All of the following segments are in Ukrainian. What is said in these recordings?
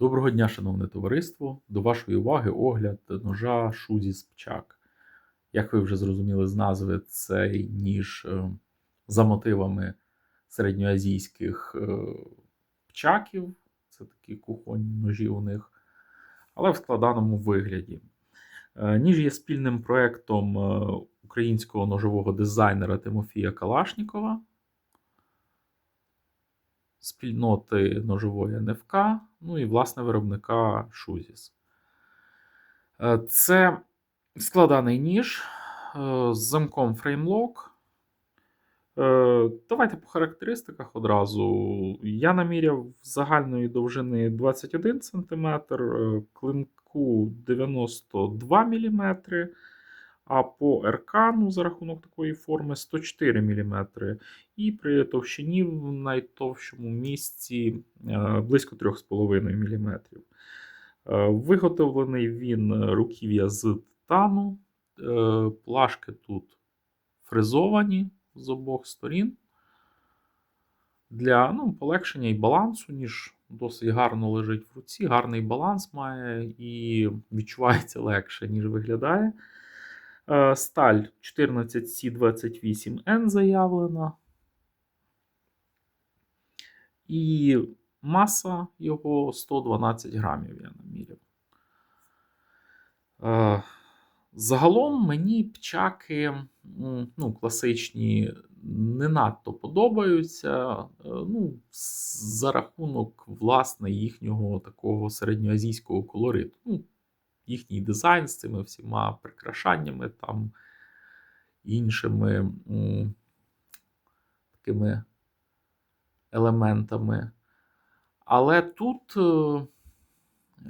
Доброго дня, шановне товариство! До вашої уваги огляд ножа Шузі Спчак. Як ви вже зрозуміли з назви, цей ніж е, за мотивами середньоазійських е, пчаків. Це такі кухонні ножі у них, але в складаному вигляді. Е, Ніж є спільним проєктом українського ножового дизайнера Тимофія Калашнікова спільноти ножової НФК, ну і власне виробника Шузіс. Е, Це складаний ніж е, з замком FrameLock. Е, Давайте по характеристиках одразу. Я наміряв загальної довжини 21 см, клинку 92 мм, а по РК, ну, за рахунок такої форми 104 мм. І при товщині в найтовщому місці е, близько 3,5 мм. Е, Виготовлений він руків'я з титану. Е, Плашки тут фрезовані з обох сторін. Для ну, полегшення і балансу, ніж досить гарно лежить в руці, гарний баланс має і відчувається легше, ніж виглядає. Е, Сталь 14C28N заявлена. І маса його 112 грамів, я наміряв. Е, Загалом мені пчаки ну, класичні не надто подобаються. Е, Ну, за рахунок власне їхнього такого середньоазійського колориту. Ну, їхній дизайн з цими всіма прикрашаннями там іншими м, такими елементами. Але тут е,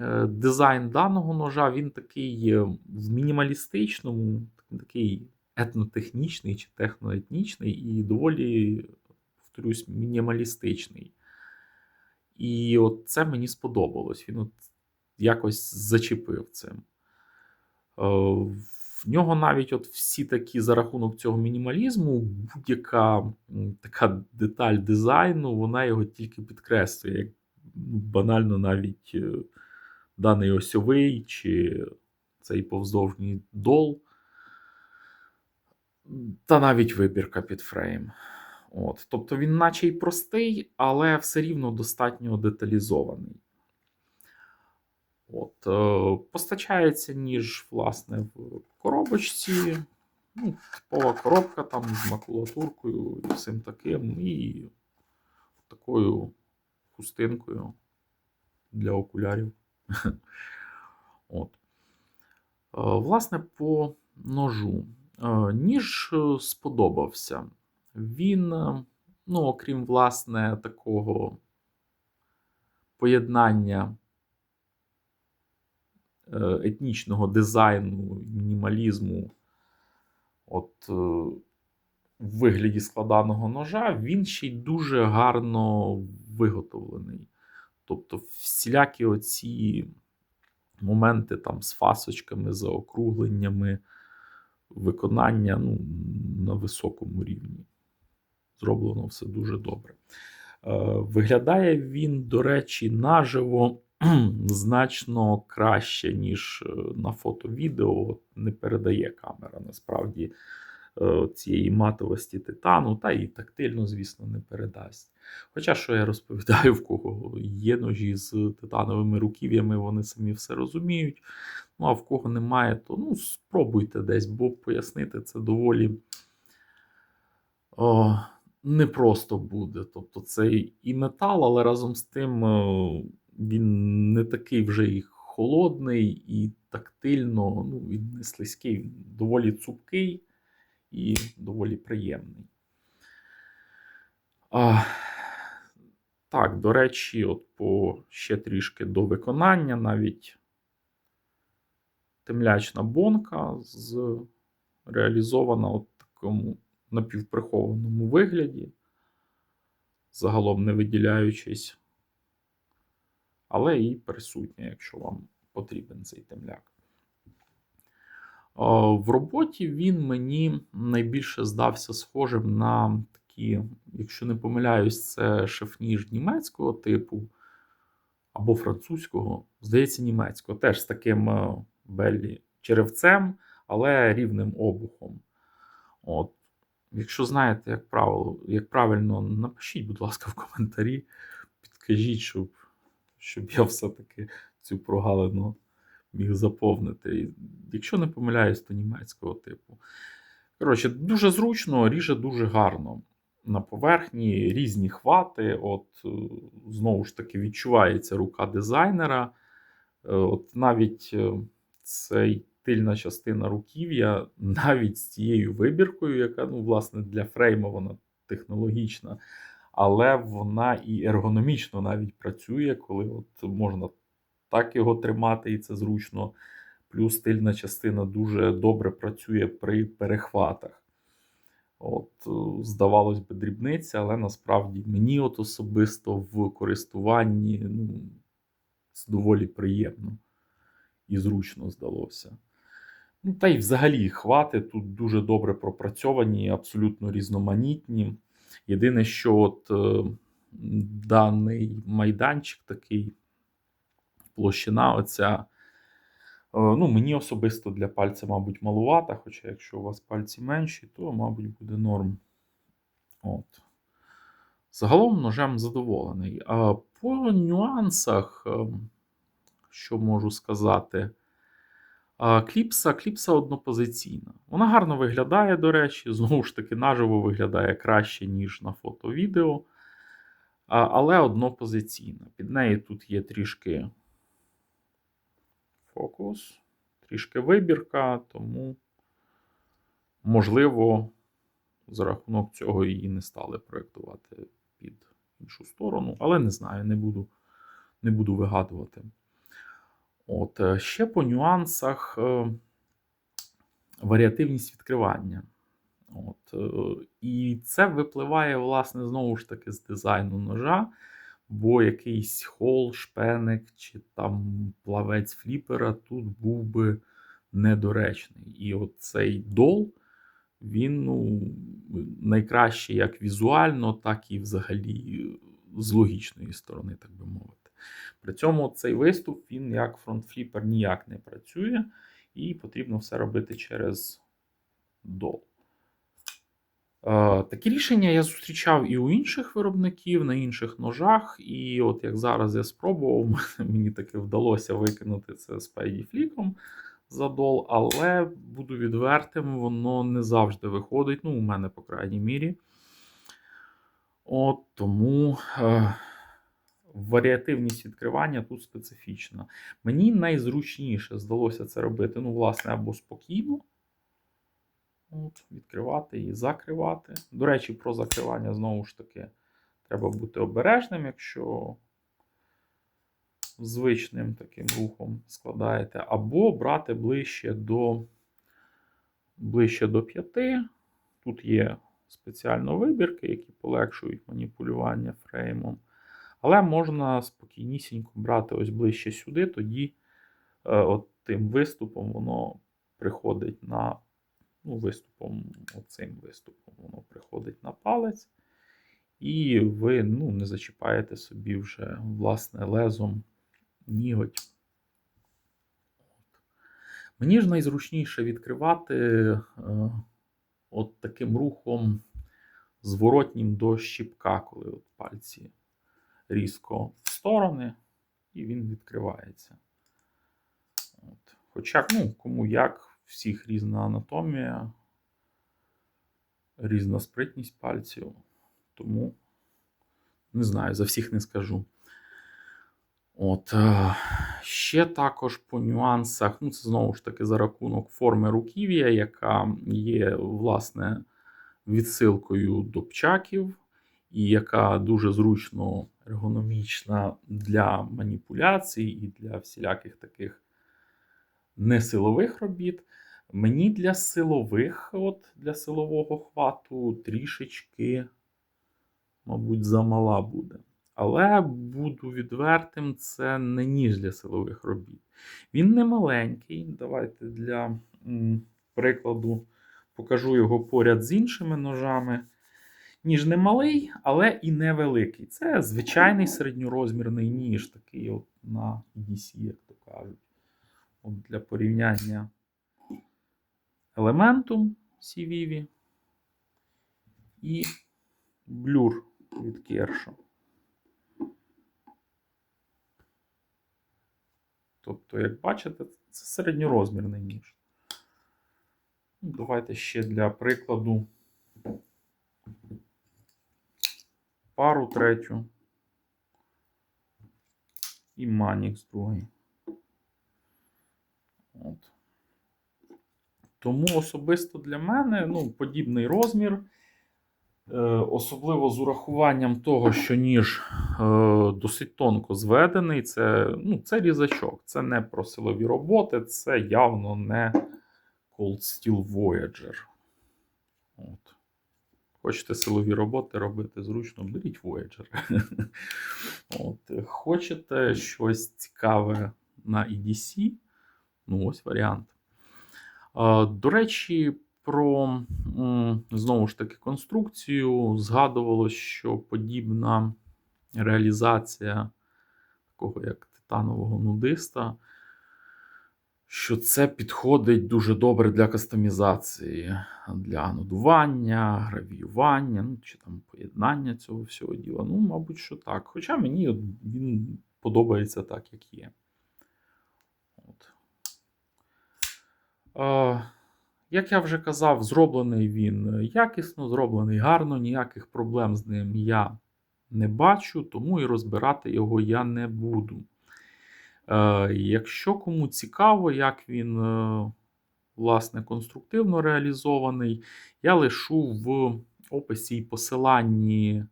е, дизайн даного ножа він такий е, в мінімалістичному, такий етнотехнічний чи техноетнічний, і доволі, повторюсь, мінімалістичний. І от це мені сподобалось. Він от якось зачепив цим. Е, В нього навіть от всі такі за рахунок цього мінімалізму, будь-яка така деталь дизайну, вона його тільки підкреслює. Як ну, банально навіть е, даний осьовий чи цей повздовжній дол, та навіть вибірка під фрейм. От. Тобто він, наче й простий, але все рівно достатньо деталізований. От, е, постачається ніж, власне, в коробочці. Ну, типова коробка там з макулатуркою і всім таким, і такою хустинкою для окулярів. От. Е, Власне, по ножу. Е, Ніж сподобався. Він, ну, окрім, власне, такого поєднання етнічного дизайну, мінімалізму, от е, в вигляді складаного ножа, він ще й дуже гарно виготовлений. Тобто, всілякі оці моменти там з фасочками, заокругленнями, виконання ну, на високому рівні. Зроблено все дуже добре. Е, Виглядає він, до речі, наживо значно краще, ніж е, на фото-відео. Не передає камера насправді е, цієї матовості титану, та і тактильно, звісно, не передасть. Хоча, що я розповідаю, в кого є ножі з титановими руків'ями, вони самі все розуміють. Ну, а в кого немає, то ну, спробуйте десь, бо пояснити це доволі о, непросто буде. Тобто це і метал, але разом з тим е, він не такий вже і холодний, і тактильно, ну, він не слизький, він доволі цупкий і доволі приємний. А, так, до речі, от по ще трішки до виконання навіть темлячна бонка з реалізована у такому напівприхованому вигляді, загалом не виділяючись, але і присутня, якщо вам потрібен цей темляк. В роботі він мені найбільше здався схожим на такі, якщо не помиляюсь, це шеф-ніж німецького типу. або французького, здається, німецького, теж з таким е, беллі черевцем, але рівним обухом. От. Якщо знаєте, як правило, як правильно, напишіть, будь ласка, в коментарі, підкажіть, щоб, щоб я все-таки цю прогалину міг заповнити. Якщо не помиляюсь, то німецького типу. Коротше, дуже зручно, ріже дуже гарно. На поверхні різні хвати. От е, знову ж таки відчувається рука дизайнера. Е, От навіть е, цей тильна частина руків'я, навіть з цією вибіркою, яка ну, власне для фрейма вона технологічна, але вона і ергономічно навіть працює, коли от можна так його тримати, і це зручно. Плюс тильна частина дуже добре працює при перехватах. От, е, здавалось би, дрібниця, але насправді мені от особисто в користуванні ну, доволі приємно і зручно здалося. Ну, та й взагалі хвати тут дуже добре пропрацьовані, абсолютно різноманітні. Єдине, що от е, даний майданчик такий, площина, оця. е, Ну, мені особисто для пальця, мабуть, малувата, хоча якщо у вас пальці менші, то, мабуть, буде норм. От. Загалом ножем задоволений. А по нюансах, ем, що можу сказати, кліпса, кліпса однопозиційна. Вона гарно виглядає, до речі, знову ж таки, наживо виглядає краще, ніж на фото-відео. Але однопозиційна. Під нею тут є трішки фокус, трішки вибірка, тому, можливо, за рахунок цього її не стали проєктувати під іншу сторону, але не знаю, не буду, не буду вигадувати. От, е, ще по нюансах е, варіативність відкривання. От, е, і це випливає, власне, знову ж таки, з дизайну ножа, бо якийсь хол, шпеник чи там плавець фліпера тут був би недоречний. І от цей дол, він ну, найкраще як візуально, так і взагалі з логічної сторони, так би мовити. При цьому цей виступ, він як фронтфліпер ніяк не працює, і потрібно все робити через дол. Е, Такі рішення я зустрічав і у інших виробників на інших ножах. І от як зараз я спробував, мені таки вдалося викинути це з Фліком за дол, але буду відвертим, воно не завжди виходить. Ну, у мене, по крайній мірі. От тому е, варіативність відкривання тут специфічна. Мені найзручніше здалося це робити, ну, власне, або спокійно. От, Відкривати і закривати. До речі, про закривання знову ж таки треба бути обережним, якщо звичним таким рухом складаєте, або брати ближче до ближче до 5. Тут є спеціально вибірки, які полегшують маніпулювання фреймом. Але можна спокійнісінько брати ось ближче сюди, тоді е, от тим виступом воно приходить на ну, виступом, оцим виступом, воно приходить на палець, і ви ну, не зачіпаєте собі вже власне лезом ніготь. Мені ж найзручніше відкривати е, от таким рухом зворотнім до щіпка, коли от пальці різко в сторони, і він відкривається. От. Хоча, ну, кому як, всіх різна анатомія, різна спритність пальців, тому не знаю, за всіх не скажу. От, е, Ще також по нюансах, ну, це знову ж таки за рахунок форми руків'я, яка є, власне, відсилкою до пчаків, і яка дуже зручно ергономічна для маніпуляцій і для всіляких таких несилових робіт. Мені для силових, от для силового хвату трішечки, мабуть, замала буде. Але буду відвертим, це не ніж для силових робіт. Він не маленький. Давайте для прикладу покажу його поряд з іншими ножами. Ніж не малий, але і не великий. Це звичайний середньорозмірний ніж, такий от на EDC, як то кажуть. От для порівняння елементу CVV і блюр від Керша. Тобто, як бачите, це середньорозмірний ніж. Ну, Давайте ще для прикладу пару третю і Манікс другий. От. Тому особисто для мене ну, подібний розмір. Е, особливо з урахуванням того, що ніж е, досить тонко зведений, це, ну, це різачок, це не про силові роботи, це явно не Cold Steel Voyager. От. Хочете силові роботи робити зручно, беріть Voyager. От. Хочете щось цікаве на EDC? Ну, ось варіант. До речі, про знову ж таки конструкцію згадувалось, що подібна реалізація такого як титанового нудиста, що це підходить дуже добре для кастомізації, для нудування, гравіювання, ну, чи там поєднання цього всього діла. Ну, мабуть, що так. Хоча мені він подобається так, як є. От. Е, як я вже казав, зроблений він якісно, зроблений гарно, ніяких проблем з ним я не бачу, тому і розбирати його я не буду. Е, якщо кому цікаво, як він е, власне конструктивно реалізований, я лишу в описі і посиланні.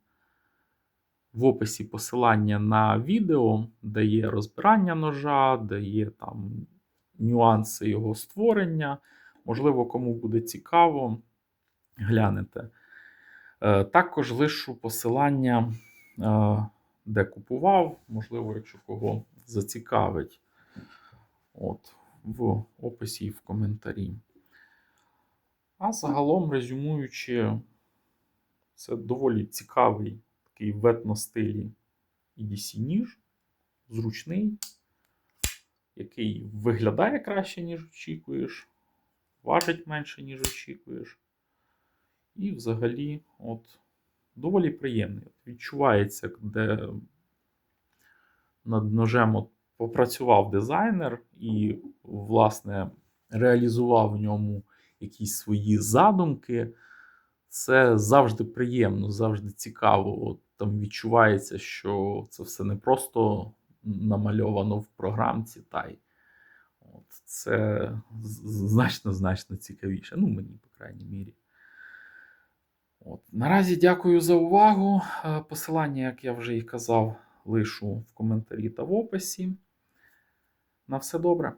В описі посилання на відео, де є розбирання ножа, де є там нюанси його створення. Можливо, кому буде цікаво, глянете. Е, Також лишу посилання, де купував, можливо, якщо кого зацікавить. От, в описі і в коментарі. А загалом, резюмуючи, це доволі цікавий такий в етностилі EDC ніж, зручний, який виглядає краще, ніж очікуєш, важить менше, ніж очікуєш. І взагалі, от, доволі приємний. Відчувається, де над ножем от, попрацював дизайнер і, власне, реалізував в ньому якісь свої задумки. Це завжди приємно, завжди цікаво. От, там відчувається, що це все не просто намальовано в програмці, та й от, це значно значно цікавіше. Ну, мені, по крайній мірі. От. Наразі дякую за увагу. Е, Посилання, як я вже і казав, лишу в коментарі та в описі. На все добре.